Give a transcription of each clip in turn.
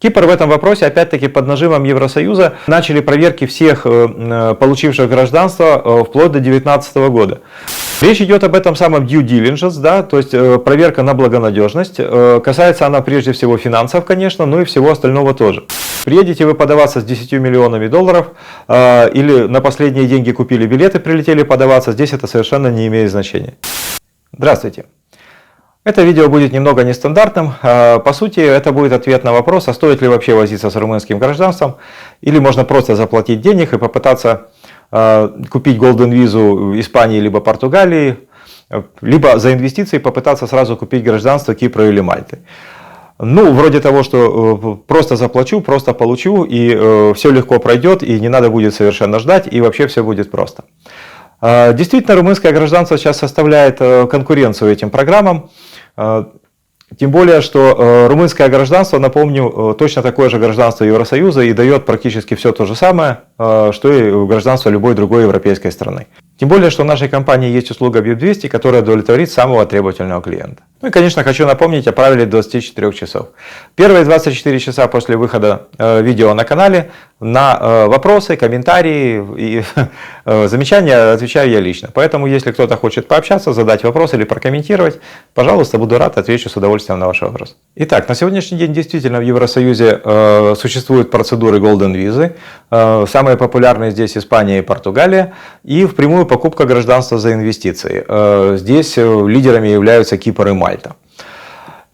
Кипр в этом вопросе, опять-таки, под нажимом Евросоюза начали проверки всех э, получивших гражданство э, вплоть до 2019 года. Речь идет об этом самом due diligence, да, то есть э, проверка на благонадежность. Касается она прежде всего финансов, конечно, но и всего остального тоже. Приедете вы подаваться с 10 миллионами долларов или на последние деньги купили билеты, прилетели подаваться, здесь это совершенно не имеет значения. Здравствуйте. Это видео будет немного нестандартным. А, по сути, это будет ответ на вопрос, а стоит ли вообще возиться с румынским гражданством, или можно просто заплатить денег и попытаться а, купить Golden визу Испании либо Португалии, либо за инвестиции попытаться сразу купить гражданство Кипра или Мальты. Ну, вроде того, что э, просто заплачу, просто получу, и э, все легко пройдет, и не надо будет совершенно ждать, и вообще все будет просто. А, действительно, румынское гражданство сейчас составляет э, конкуренцию этим программам. А, тем более, что э, румынское гражданство, напомню, э, точно такое же гражданство Евросоюза и дает практически все то же самое, что и гражданство любой другой европейской страны. Тем более, что в нашей компании есть услуга BIP200, которая удовлетворит самого требовательного клиента. Ну и, конечно, хочу напомнить о правиле 24 часов. Первые 24 часа после выхода э, видео на канале на э, вопросы, комментарии и э, замечания отвечаю я лично. Поэтому, если кто-то хочет пообщаться, задать вопрос или прокомментировать, пожалуйста, буду рад, отвечу с удовольствием на ваш вопрос. Итак, на сегодняшний день действительно в Евросоюзе э, существуют процедуры Golden Visa. Э, самые популярные здесь Испания и Португалия. И впрямую покупка гражданства за инвестиции. Э, здесь э, лидерами являются Кипр и Мальта.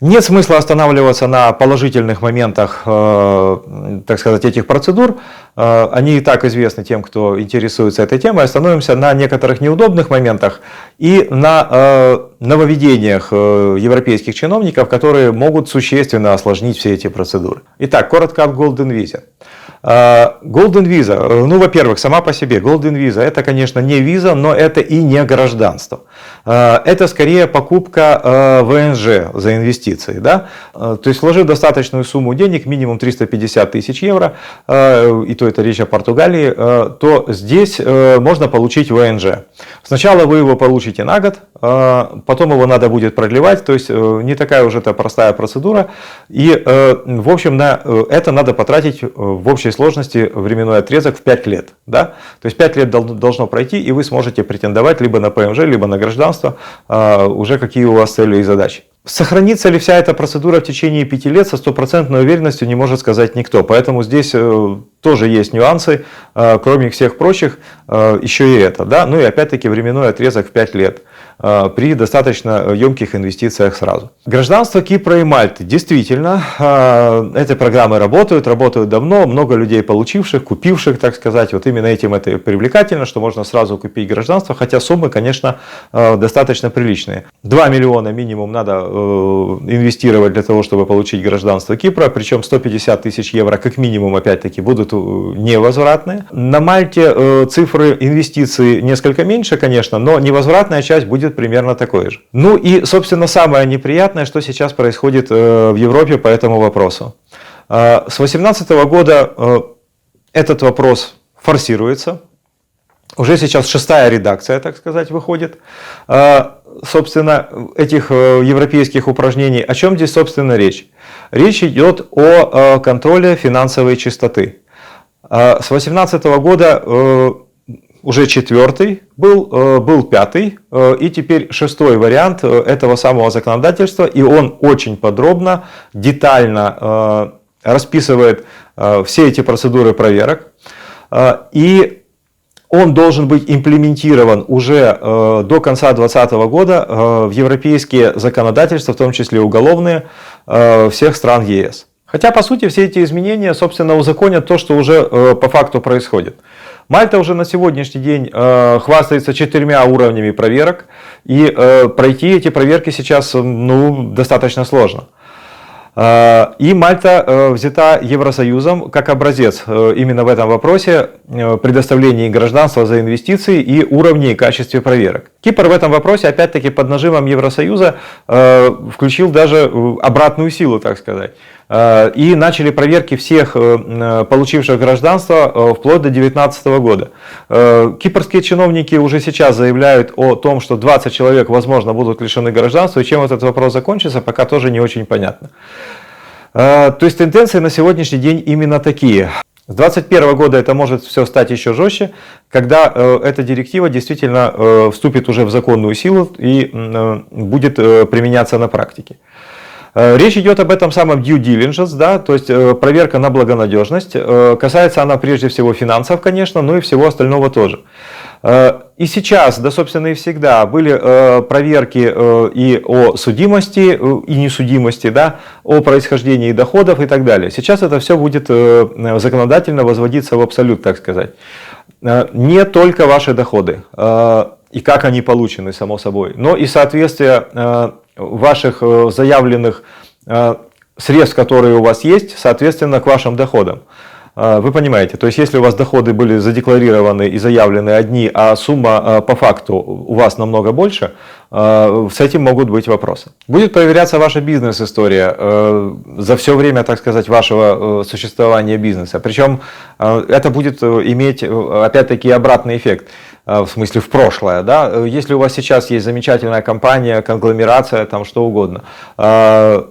Нет смысла останавливаться на положительных моментах, э, так сказать, этих процедур. Они и так известны тем, кто интересуется этой темой. Остановимся на некоторых неудобных моментах и на нововведениях европейских чиновников, которые могут существенно осложнить все эти процедуры. Итак, коротко о Golden Visa. Golden Visa, ну, во-первых, сама по себе Golden Visa, это, конечно, не виза, но это и не гражданство. А, это скорее покупка а, ВНЖ за инвестиции. Да? То есть, вложив достаточную сумму денег, минимум 350 тысяч евро, и то это речь о Португалии, то здесь можно получить ВНЖ. Сначала вы его получите на год, потом его надо будет продлевать, то есть не такая уже это простая процедура. И, в общем, на это надо потратить в общей сложности временной отрезок в 5 лет. Да? То есть 5 лет должно пройти, и вы сможете претендовать либо на ПМЖ, либо на гражданство, а, уже какие у вас цели и задачи. Сохранится ли вся эта процедура в течение 5 лет со стопроцентной уверенностью не может сказать никто. Поэтому здесь э, тоже есть нюансы, э, кроме всех прочих, э, еще и это. Да? Ну и опять-таки временной отрезок в 5 лет. При достаточно емких инвестициях сразу. Гражданство Кипра и Мальты. Действительно, эти программы работают, работают давно, много людей получивших, купивших, так сказать. Вот именно этим это привлекательно, что можно сразу купить гражданство, хотя суммы, конечно, достаточно приличные. 2 миллиона минимум надо инвестировать для того, чтобы получить гражданство Кипра, причем 150 тысяч евро как минимум, опять-таки, будут невозвратные. На Мальте цифры инвестиций несколько меньше, конечно, но невозвратная часть будет примерно такое же. Ну и, собственно, самое неприятное, что сейчас происходит э, в Европе по этому вопросу. Э, с 2018 года э, этот вопрос форсируется. Уже сейчас шестая редакция, так сказать, выходит. Собственно, этих европейских упражнений. О чем здесь, собственно, речь? Речь идет о контроле финансовой чистоты. С 2018 года уже четвертый был, э, был пятый э, и теперь шестой вариант э, этого самого законодательства. И он очень подробно, детально расписывает все эти процедуры проверок. И он должен быть имплементирован уже до конца 2020 года в европейские законодательства, в том числе уголовные, всех стран ЕС. Хотя, по сути, все эти изменения, собственно, узаконят то, что уже по факту происходит. Мальта уже на сегодняшний день э, хвастается четырьмя уровнями проверок, и э, пройти эти проверки сейчас ну, достаточно сложно. Э, и Мальта э, взята Евросоюзом как образец э, именно в этом вопросе предоставления гражданства за инвестиции и уровне и качестве проверок. Кипр в этом вопросе, опять-таки, под нажимом Евросоюза включил даже обратную силу, так сказать. Э, и начали проверки всех э, получивших гражданство э, вплоть до 2019 года. Кипрские чиновники уже сейчас заявляют о том, что 20 человек, возможно, будут лишены гражданства, и чем этот вопрос закончится, пока тоже не очень понятно. Э, то есть тенденции на сегодняшний день именно такие. С 2021 года это может все стать еще жестче, когда э, эта директива действительно э, вступит уже в законную силу и э, будет э, применяться на практике. Э, речь идет об этом самом due diligence, да, то есть э, проверка на благонадежность. Э, касается она прежде всего финансов, конечно, но и всего остального тоже. И сейчас, да, собственно, и всегда были проверки и о судимости, и несудимости, да, о происхождении доходов и так далее. Сейчас это все будет законодательно возводиться в абсолют, так сказать. Не только ваши доходы и как они получены, само собой, но и соответствие ваших э, заявленных э, средств, которые у вас есть, соответственно, к вашим доходам. Э, вы понимаете, то есть если у вас доходы были задекларированы и заявлены одни, а сумма по факту у вас намного больше, с этим могут быть вопросы. Будет проверяться ваша бизнес-история за все время, так сказать, вашего существования бизнеса. Причем это будет иметь, опять-таки, обратный эффект. Э, в смысле в прошлое, да, э, если у вас сейчас есть замечательная компания, конгломерация, там что угодно, э,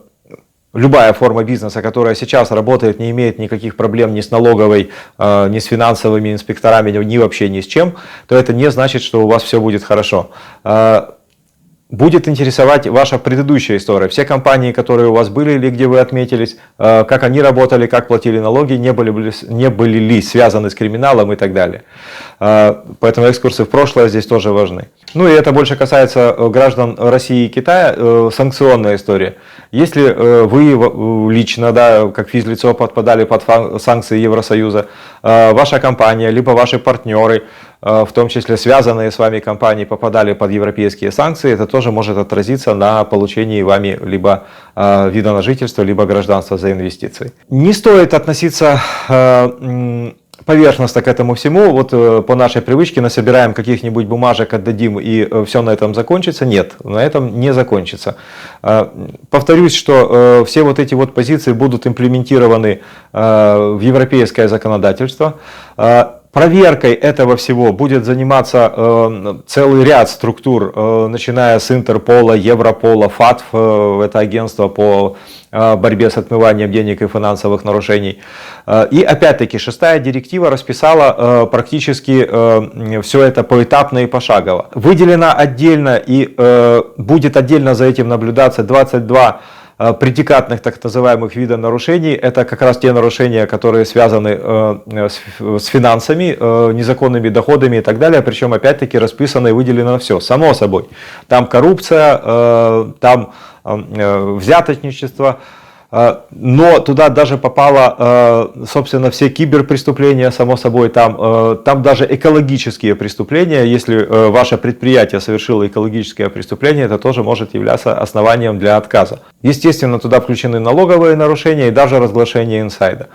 любая форма бизнеса, которая сейчас работает, не имеет никаких проблем ни с налоговой, ни с финансовыми инспекторами, ни вообще ни с чем, то это не значит, что у вас все будет хорошо будет интересовать ваша предыдущая история. Все компании, которые у вас были или где вы отметились, как они работали, как платили налоги, не были, не были ли связаны с криминалом и так далее. А, поэтому экскурсы в прошлое здесь тоже важны. Ну и это больше касается э, граждан России и Китая, э, санкционная история. Если э, вы лично, да, как физлицо подпадали под санкции Евросоюза, ваша компания, либо ваши партнеры, в том числе связанные с вами компании, попадали под европейские санкции, это тоже может отразиться на получении вами либо вида на жительство, либо гражданства за инвестиции. Не стоит относиться поверхностно к этому всему, вот э, по нашей привычке насобираем каких-нибудь бумажек, отдадим и э, все на этом закончится. Нет, на этом не закончится. Э, повторюсь, что все вот эти вот позиции будут имплементированы в европейское законодательство. Проверкой этого всего будет заниматься э, целый ряд структур, э, начиная с Интерпола, Европола, ФАТФ, э, это агентство по э, борьбе с отмыванием денег и финансовых нарушений. Э, и опять-таки шестая директива расписала э, практически э, все это поэтапно и пошагово. Выделено отдельно и э, будет отдельно за этим наблюдаться 22 Э, предикатных так называемых видов нарушений, это как раз те нарушения, которые связаны э, с финансами, э, незаконными доходами и так далее, причем опять-таки расписано и выделено все, само собой. Там коррупция, там взяточничество, но туда даже попало, а, собственно, все киберпреступления, само собой, там, а, там даже экологические преступления. Если ваше предприятие совершило экологическое преступление, это тоже может являться основанием для отказа. Естественно, туда включены налоговые нарушения и даже разглашение инсайда.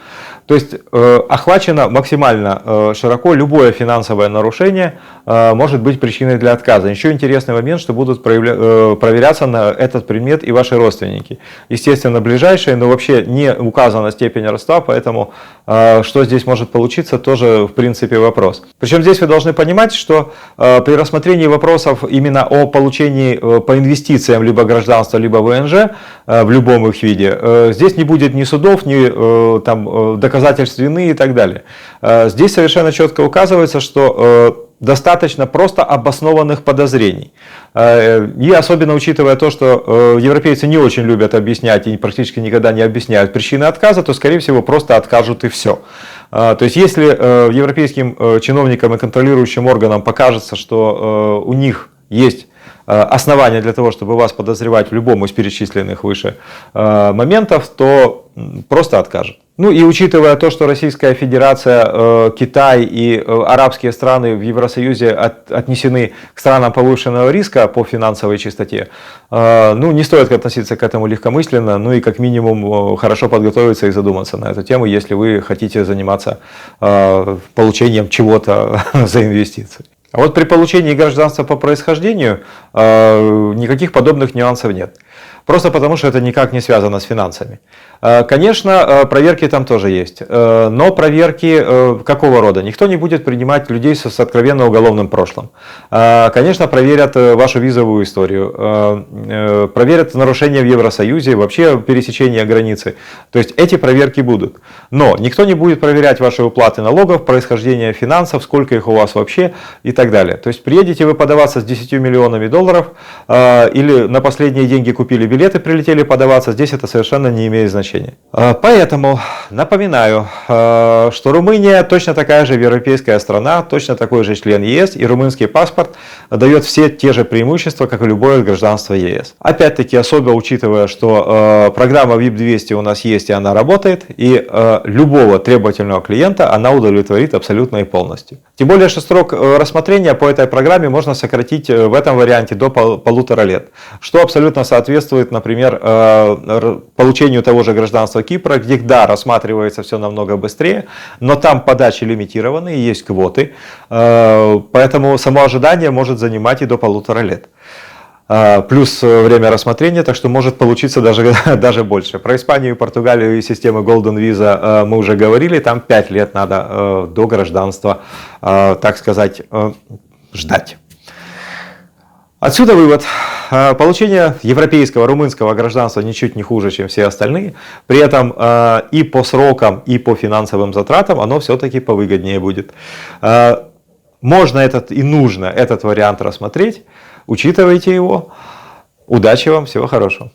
То есть охвачено максимально широко любое финансовое нарушение может быть причиной для отказа. Еще интересный момент, что будут проверяться на этот предмет и ваши родственники. Естественно, ближайшие но вообще не указана степень родства, поэтому э, что здесь может получиться, тоже в принципе вопрос. Причем здесь вы должны понимать, что э, при рассмотрении вопросов именно о получении э, по инвестициям либо гражданства, либо ВНЖ в любом их виде, здесь не будет ни судов, ни там, доказательств вины и так далее. Здесь совершенно четко указывается, что достаточно просто обоснованных подозрений. Э, и особенно учитывая то, что э, европейцы не очень любят объяснять и практически никогда не объясняют причины отказа, то, скорее всего, просто откажут и все. Э, то есть, если европейским чиновникам и контролирующим органам покажется, что у них есть основания для того, чтобы вас подозревать в любом из перечисленных выше моментов, то просто откажут. Ну и учитывая то, что Российская Федерация, э, Китай и э, арабские страны в Евросоюзе от, отнесены к странам повышенного риска по финансовой чистоте, э, ну не стоит относиться к этому легкомысленно, ну и как минимум хорошо подготовиться и задуматься на эту тему, если вы хотите заниматься получением чего-то за инвестиции. А вот при получении гражданства по происхождению никаких подобных нюансов нет. Просто потому, что это никак не связано с финансами. Э, Конечно, э, проверки там тоже есть, Э, но проверки какого рода? Никто не будет принимать людей с откровенно уголовным прошлым. Конечно, проверят вашу визовую историю, проверят нарушения в Евросоюзе, вообще пересечение границы. То есть эти проверки будут. Но никто не будет проверять ваши уплаты налогов, происхождение финансов, сколько их у вас вообще и так далее. То есть приедете вы подаваться с 10 миллионами долларов или на последние деньги купили билеты, прилетели подаваться, здесь это совершенно не имеет значения. Э, Поэтому напоминаю, э, что Румыния точно такая же европейская страна, точно такой же член ЕС, и румынский паспорт дает все те же преимущества, как и любое гражданство ЕС. Опять-таки, особо учитывая, что э, программа VIP 200 у нас есть и она работает, и любого требовательного клиента она удовлетворит абсолютно и полностью. Тем более, что срок э, рассмотрения по этой программе можно сократить э, в этом варианте до пол- полутора лет, что абсолютно соответствует, например, э, получению того же гражданства Кипра, где, да, рассматривается все намного быстрее, но там подачи лимитированы, есть квоты, поэтому само ожидание может занимать и до полутора лет. А, Плюс э, время рассмотрения, так что может получиться даже, даже больше. Про Испанию и Португалию и системы Golden Visa э, мы уже говорили, там 5 лет надо э, до гражданства, так сказать, ждать. Отсюда вывод. Получение европейского, румынского гражданства ничуть не хуже, чем все остальные. При этом и по срокам, и по финансовым затратам оно все-таки повыгоднее будет. Можно этот и нужно этот вариант рассмотреть. Учитывайте его. Удачи вам, всего хорошего.